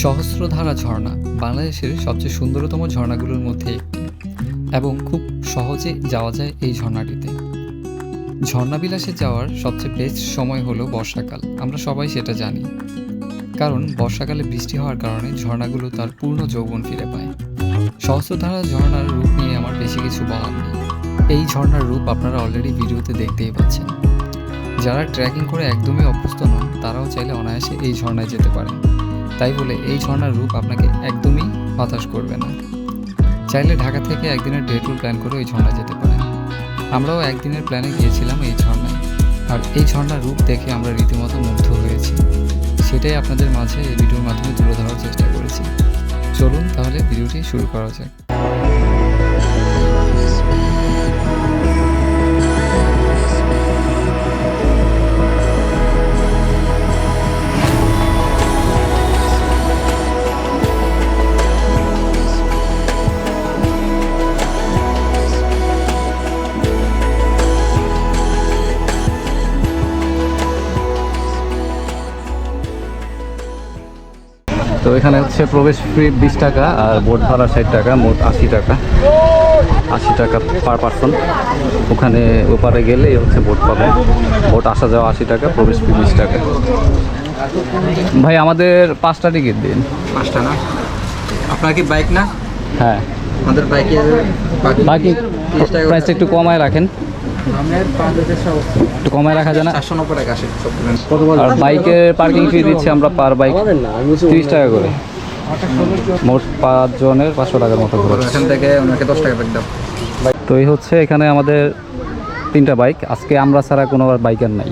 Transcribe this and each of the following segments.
সহস্রধারা ঝর্ণা বাংলাদেশের সবচেয়ে সুন্দরতম ঝর্ণাগুলোর মধ্যে একটি এবং খুব সহজে যাওয়া যায় এই ঝর্ণাটিতে। ঝর্ণাবিলাসে যাওয়ার সবচেয়ে বেস্ট সময় হলো বর্ষাকাল, আমরা সবাই সেটা জানি। কারণ বর্ষাকালে বৃষ্টি হওয়ার কারণে ঝর্ণাগুলো তার পূর্ণ যৌবন ফিরে পায়। সহস্রধারা ঝর্ণার রূপ নিয়ে আমার বেশি কিছু বলার নেই। এই ঝর্ণার রূপ আপনারা অলরেডি ভিডিওতে দেখতেই পাচ্ছেন। যারা ট্রেকিং করে একদমই অভ্যস্ত নন, তারাও চাইলে অনায়াসে এই ঝর্ণায় যেতে পারেন। তাই বলে এই ঝর্ণার রূপ আপনাকে একদমই হতাশ করবে না। চাইলে ঢাকা থেকে একদিনের ডে ট্যুর প্ল্যান করে এই ঝর্ণা যেতে পারেন। আমরাও একদিনের প্ল্যানে গিয়েছিলাম এই ঝর্ণায়। আর এই ঝর্ণার রূপ দেখে আমরা রীতিমতো মুগ্ধ হয়েছি। সেটাই আপনাদের মাঝে এই ভিডিওর মাধ্যমে তুলে ধরার চেষ্টা করেছি। চলুন তাহলে ভিডিওটি শুরু করা যাক। এখানে হচ্ছে প্রবেশ ফি বিশ টাকা আর বোট ভাড়া ষাট টাকা মোট আশি টাকা। আশি টাকা পার পার্সন। ওখানে ওপারে গেলেই হচ্ছে বোট পাবে। বোট আসা যাওয়া আশি টাকা প্রবেশ ফি বিশ টাকা। ভাই আমাদের পাঁচটা টিকিট দিন। পাঁচটা না? আপনার কি বাইক না? হ্যাঁ। আমাদের বাইকে বাকি প্রাইসটা একটু কমায় রাখেন। একটু কমায় রাখা যায় না? আর বাইকের পার্কিং ফি দিচ্ছি আমরা পার বাইক তিরিশ টাকা করে। মোট পাঁচ জনের পাঁচশো টাকার মতো খরচ। এখান থেকে ওনাকে দশ টাকা তো এই হচ্ছে এখানে আমাদের তিনটা বাইক আজকে আমরা ছাড়া কোনো বাইকার নাই।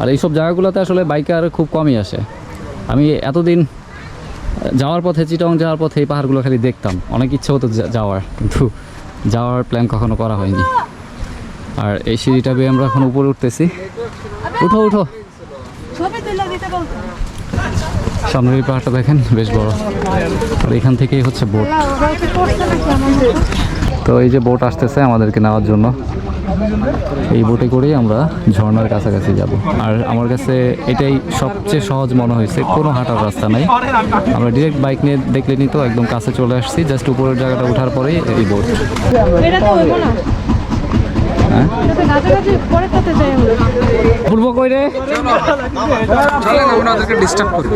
আর এইসব জায়গাগুলোতে আসলে বাইকার খুব কমই আসে। আমি এতদিন যাওয়ার পথে চিটং যাওয়ার পথে এই পাহাড়গুলো খালি দেখতাম। অনেক ইচ্ছা হতো যাওয়ার কিন্তু যাওয়ার প্ল্যান কখনো করা হয়নি। আর এই সিঁড়িটা বেয়ে আমরা এখন উপরে উঠতেছি। উঠো উঠো। সামনের পাহাড়টা দেখেন, বেশ বড়। আর এখান থেকেই হচ্ছে বোট। তো এই যে বোট আসতেছে আমাদেরকে নেওয়ার জন্য। এই বোটে করেই আমরা ঝর্নার কাছাকাছি যাব। আর আমার কাছে এটাই সবচেয়ে সহজ মনে হয়েছে, কোনো হাঁটার রাস্তা নাই। আমরা ডিরেক্ট বাইক নিয়ে দেখলে নিত একদম কাছে চলে আসছি জাস্ট উপরের জায়গাটা ওঠার পরেই এই বোট। হ্যাঁ আমরা কই রে চলেন আমরা ওদেরকে ডিস্টার্ব করি।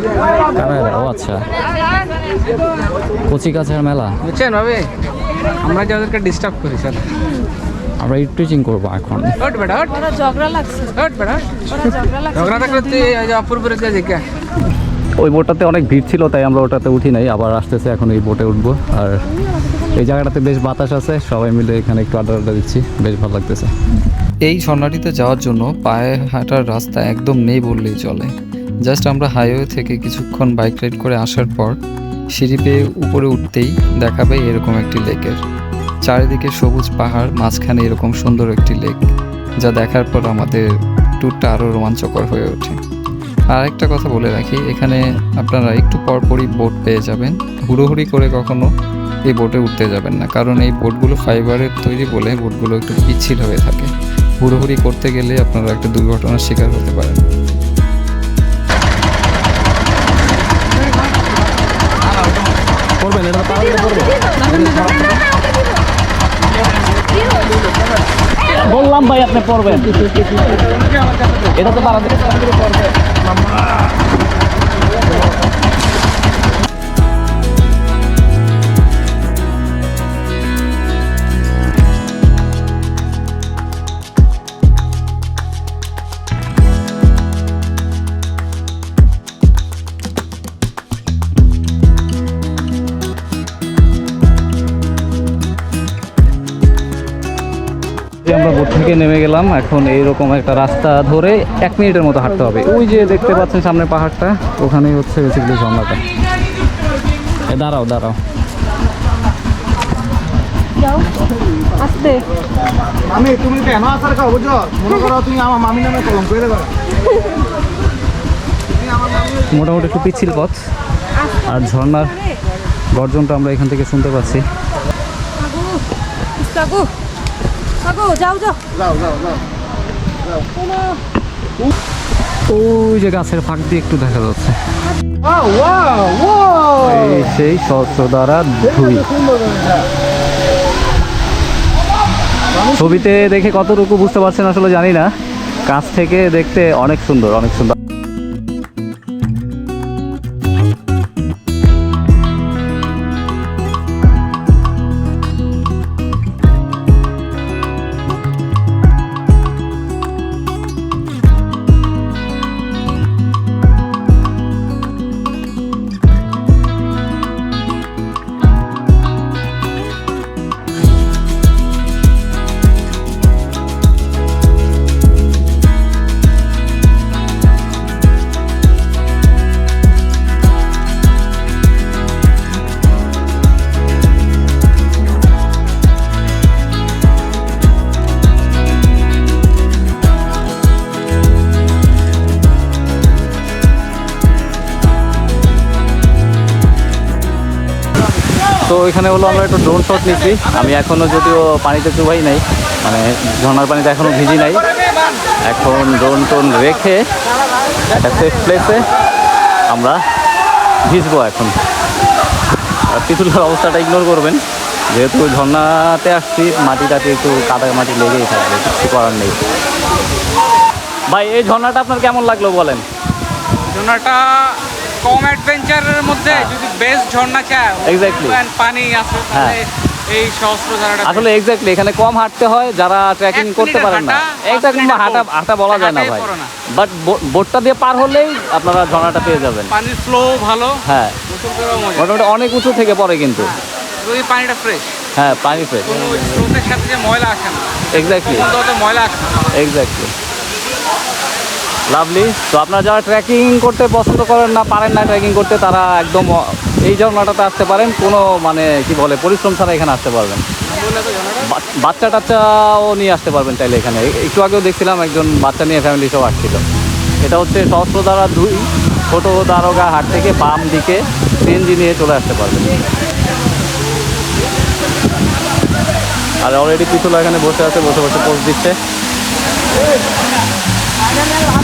ও আচ্ছা। কচি কাছার মেলা। বুঝছেন ভাবে? আমরা যে ওদেরকে ডিস্টার্ব করি স্যার আমরা ইট টিচিং করব এখন। হট বেটা হট। ঝগড়া লাগছে। হট বেটা ঝগড়া থাকলে তুই অপূর্বের কাছে ওই বোটটাতে অনেক ভিড় ছিল তাই আমরা ওটাতে উঠি নাই। আবার আসতেছে এখন এই বোটে উঠবো। আর এই জায়গাটাতে বেশ বাতাস আছে, সবাই মিলে এখানে একটু আড্ডা আড্ডা দিচ্ছি, বেশ ভালো লাগতেছে। এই ঝর্ণাটিতে যাওয়ার জন্য পায়ে হাঁটার রাস্তা একদম নেই বললেই চলে। জাস্ট আমরা হাইওয়ে থেকে কিছুক্ষণ বাইক রাইড করে আসার পর সিঁড়ি পেয়ে উপরে উঠতেই দেখাবে এরকম একটি লেকের। চারিদিকে সবুজ পাহাড়, মাঝখানে এরকম সুন্দর একটি লেক, যা দেখার পর আমাদের ট্যুরটা আরও রোমাঞ্চকর হয়ে ওঠে। আর একটা কথা বলে রাখি, এখানে আপনারা একটু পরপরই বোট পেয়ে যাবেন। হুড়োহুড়ি করে কখনো এই বোটে উঠতে যাবেন না। কারণ এই বোটগুলো ফাইবারের তৈরি বলে বোটগুলো একটু পিচ্ছিল হয়ে থাকে। হুড়োহুড়ি করতে গেলে আপনারা একটা দুর্ঘটনার শিকার হতে পারেন। বললাম ভাই আপনি পড়বেন। এটা তো পারা থেকে নেমে গেলাম। এখন এইরকম একটা রাস্তা ধরে এক মিনিটের মতো হাঁটতে হবে। ওই যে দেখতে পাচ্ছেন সামনে পাহাড়টা ওখানেই হচ্ছে বেসিক্যালি ঝর্ণাটা। দাঁড়াও দাঁড়াও। যাও। আমি তুমি কেন আসার খাও বুঝছ? মনে করো তুমি আমার মামি নামে কলম করে দেবো। মোটামুটি একটু পিচ্ছিল পথ। আর ঝর্ণার গর্জনটা আমরা এখান থেকে শুনতে পাচ্ছি। কাকু যাও যাও। যাও যাও যাও। ওই যে গাছের ফাঁক দিয়ে একটু দেখা যাচ্ছে। সেই সহস্রধারা ধুই ছবিতে দেখে কতটুকু বুঝতে পারছেন আসলে জানি না। কাছ থেকে দেখতে অনেক সুন্দর অনেক সুন্দর। তো এখানে হলো আমরা একটু ড্রোন শট নিচ্ছি। আমি এখনও যদিও পানিতে চুবাই নাই মানে ঝর্নার পানিতে এখনও ভিজি নাই। এখন ড্রোন টোন রেখে একটা সেফ প্লেসে আমরা ভিজবো এখন। আর পিছুলার অবস্থাটা ইগনোর করবেন। যেহেতু ঝর্ণাতে আসছি মাটি টাটি একটু কাদা মাটি লেগেই থাকবে কিছু করার নেই। ভাই, এই ঝর্ণাটা আপনার কেমন লাগল বলেন? ঝর্ণাটা কম অ্যাডভেঞ্চারের মধ্যে যদি বেস্ট ঝর্ণা চায় and পানি আছে তাহলে এই সহস্র ধারাটা আসলে এক্স্যাক্টলি এখানে কম হাঁটতে হয় যারা ট্রেকিং করতে পারেন না। একটা কিংবা হাঁটা হাঁটা। বলা যায় না ভাই। বাট বোটটা দিয়ে পার হলেই আপনারা ঝর্ণাটা পেয়ে যাবেন। পানির ফ্লো ভালো হ্যাঁ। মোটামুটি অনেক উঁচু থেকে পড়ে কিন্তু। যদি পানিটা ফ্রেশ হ্যাঁ পানি ফ্রেশ স্রোতের সাথে যে ময়লা আসে না। এক্স্যাক্টলি ময়লা আসে এক্স্যাক্টলি লাভলি তো আপনারা যারা ট্রেকিং করতে পছন্দ করেন না, পারেন না ট্রেকিং করতে, তারা একদম এই ঝর্ণাটাতে আসতে পারেন। কোনো মানে কি বলে, পরিশ্রম ছাড়া এখানে আসতে পারবেন। বাচ্চা টাচ্চাও নিয়ে আসতে পারবেন চাইলে এখানে। একটু আগেও দেখছিলাম একজন বাচ্চা নিয়ে ফ্যামিলি সব আসছিল। এটা হচ্ছে সহস্র দ্বারা দুই, ছোটো দারোগা হাট থেকে বাম দিকে সিএনজি নিয়ে চলে আসতে পারবেন। আর অলরেডি পিছুলা এখানে বসে আছে, বসে বসে পোস্ট দিচ্ছে। সামনে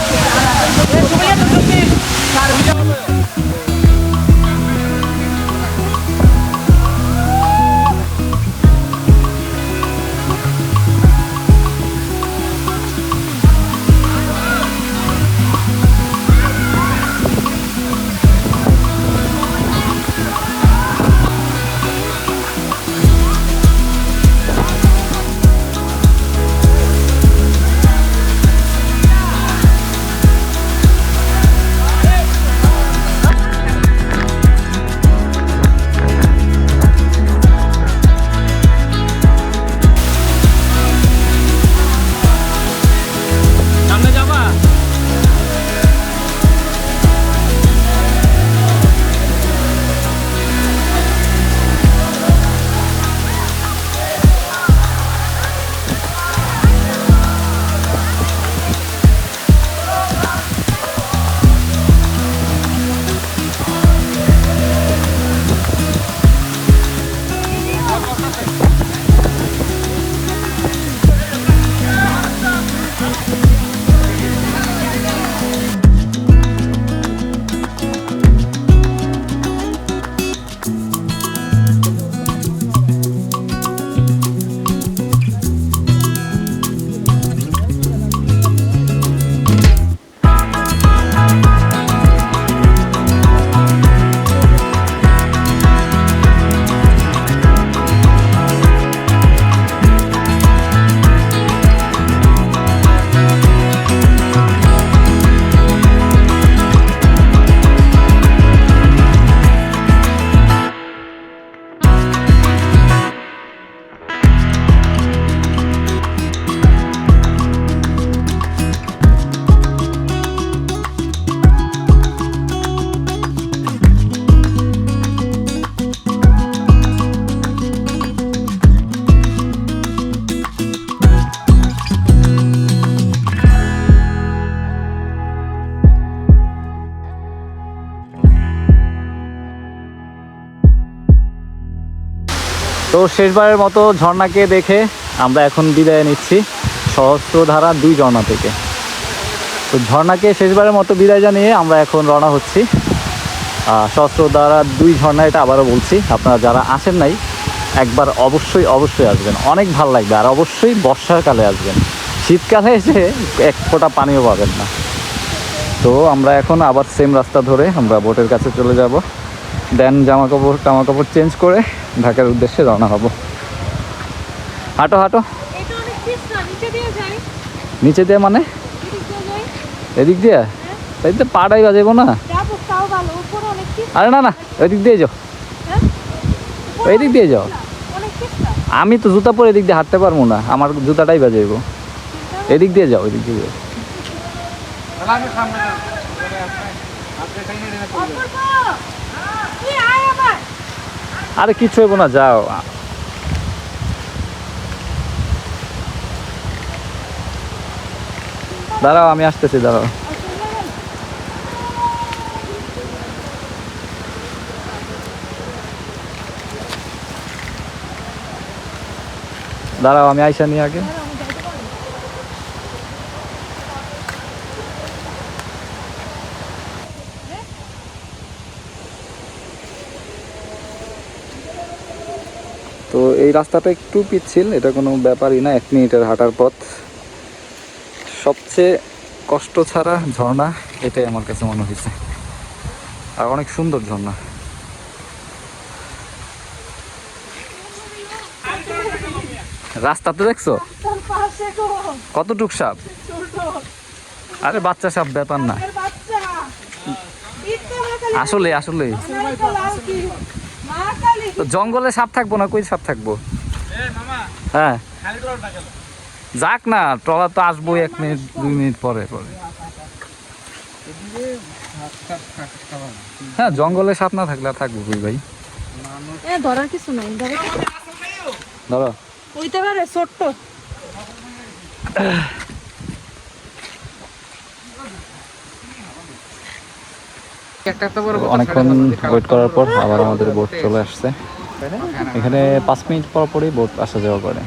তো শেষবারের মতো ঝর্ণাকে দেখে আমরা এখন বিদায় নিচ্ছি। সহস্রধারা দুই ঝর্ণা থেকে। তো ঝর্ণাকে শেষবারের মতো বিদায় জানিয়ে আমরা এখন রওনা হচ্ছি। আহ, সহস্র দ্বারা দুই ঝর্ণা এটা আবারও বলছি আপনারা যারা আসেন নাই একবার অবশ্যই অবশ্যই আসবেন। অনেক ভালো লাগবে আর অবশ্যই বর্ষাকালে আসবেন। শীতকালে এসে এক ফোঁটা পানিও পাবেন না। তো আমরা এখন আবার সেম রাস্তা ধরে আমরা বোটের কাছে চলে যাব। দেন জামা কাপড় জামা কাপড় চেঞ্জ করে ঢাকার উদ্দেশ্যে রওনা হব। হাঁটো হাঁটো। নিচে দিয়ে যাই। নিচে দিয়ে মানে? এদিক দিয়ে এদিক তাই তো পাটাই বাজাবো না? যাব তাও ভালো উপরে অনেক পিছনা আরে না না ওই দিক দিয়ে যাও। হ্যাঁ? ওই দিক দিয়ে যাও। আমি তো জুতা পরে এদিক দিয়ে হাঁটতে পারব না আমার জুতাটাই বাজাইবো। এদিক দিয়ে যাও এদিক দিয়ে যাও। সামনে আরে কিচ্ছু হইব না যাও। দাঁড়াও আমি আসতেছি দাঁড়াও। দাঁড়াও আমি আইসা নিয়ে আগে তো এই রাস্তাটা একটু পিচ্ছিল, এটা কোনো ব্যাপারই না, এক মিনিটের হাঁটার পথ। সবচেয়ে কষ্ট ছাড়া ঝর্ণা, এটাই আমার কাছে মনে হয়েছে। আর অনেক সুন্দর ঝর্ণা। রাস্তাতে দেখছ? তোর কতটুক সাপ? আরে বাচ্চা সাপ, ব্যাপার না। আসলে আসলে তো জঙ্গলে সাপ থাকব না কই সাপ থাকব? হ্যাঁ। যাক না ট্রলার তো আসবোই এক মিনিট দুই মিনিট পরে পরে। হ্যাঁ জঙ্গলে সাপ না থাকলে থাকব কই ভাই? ধরার কিছু নাই ধরো। পারে ছোট্ট একটা একটা বড় বোতল অনেকক্ষণ ওয়েট করার পর আবার আমাদের বোট চলে আসছে। এখানে পাঁচ মিনিট পর পরই বোট আসা যাওয়া করে।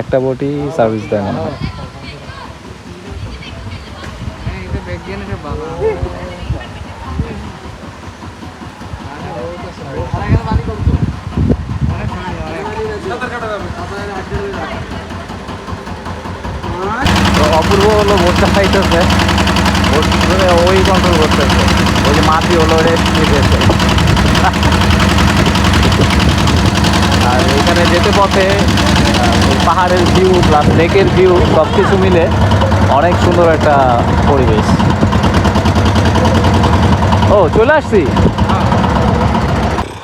একটা বোটই সার্ভিস দেয় মনে হয়। হ্যাঁ, অপূর্ব হলো বোট চালাইতেছে বোট ওই কন্ট্রোল ওই যে মাটি হলো নিতেছে আর এখানে যেতে পথে পাহাড়ের ভিউ প্লাস লেকের ভিউ সব কিছু মিলে অনেক সুন্দর একটা পরিবেশ ও চলে আসছি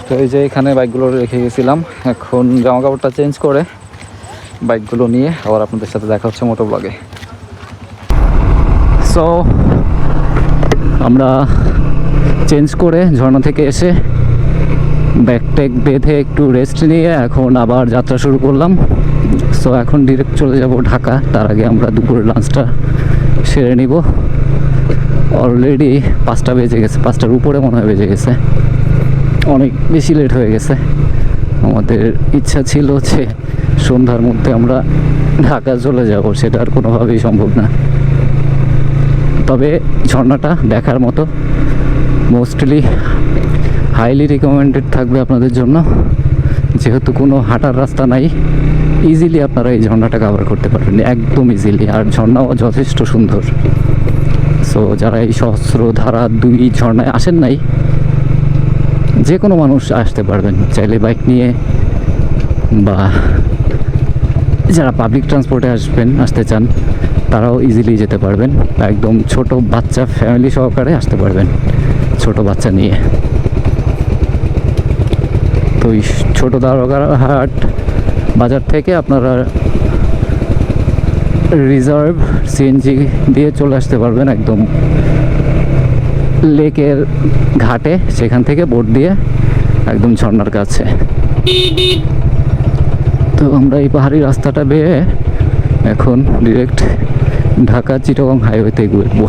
তো এই যে এখানে বাইকগুলো রেখে গেছিলাম এখন জামা কাপড়টা চেঞ্জ করে বাইকগুলো নিয়ে আবার আপনাদের সাথে দেখা হচ্ছে মোটো ব্লগে সো আমরা চেঞ্জ করে ঝর্ণা থেকে এসে ব্যাকটেক বেঁধে একটু রেস্ট নিয়ে এখন আবার যাত্রা শুরু করলাম। সো এখন ডিরেক্ট চলে যাব ঢাকা। তার আগে আমরা দুপুরের লাঞ্চটা সেরে নিব। অলরেডি পাঁচটা বেজে গেছে, পাঁচটার উপরে মনে হয় বেজে গেছে। অনেক বেশি লেট হয়ে গেছে। আমাদের ইচ্ছা ছিল যে সন্ধ্যার মধ্যে আমরা ঢাকা চলে যাব, সেটা আর কোনোভাবেই সম্ভব না। তবে ঝর্ণাটা দেখার মতো। মোস্টলি হাইলি রিকমেন্ডেড থাকবে আপনাদের জন্য। যেহেতু কোনো হাঁটার রাস্তা নাই ইজিলি আপনারা এই ঝর্ণাটা কভার করতে পারবেন। একদম ইজিলি আর ঝর্ণাও যথেষ্ট সুন্দর। সো যারা এই সহস্র ধারা দুই ঝর্ণায় আসেন নাই যে কোনো মানুষ আসতে পারবেন। চাইলে বাইক নিয়ে বা যারা পাবলিক ট্রান্সপোর্টে আসবেন, আসতে চান তারাও ইজিলি যেতে পারবেন। একদম ছোট বাচ্চা ফ্যামিলি সহকারে আসতে পারবেন, ছোট বাচ্চা নিয়ে। তো এই ছোট হাট বাজার থেকে আপনারা রিজার্ভ সিএনজি দিয়ে চলে আসতে পারবেন একদম লেকের ঘাটে, সেখান থেকে বোট দিয়ে একদম ঝর্ণার কাছে। তো আমরা এই পাহাড়ি রাস্তাটা বেয়ে এখন ডিরেক্ট ঢাকা চিটাগং হাইওয়েতে ঘুরবো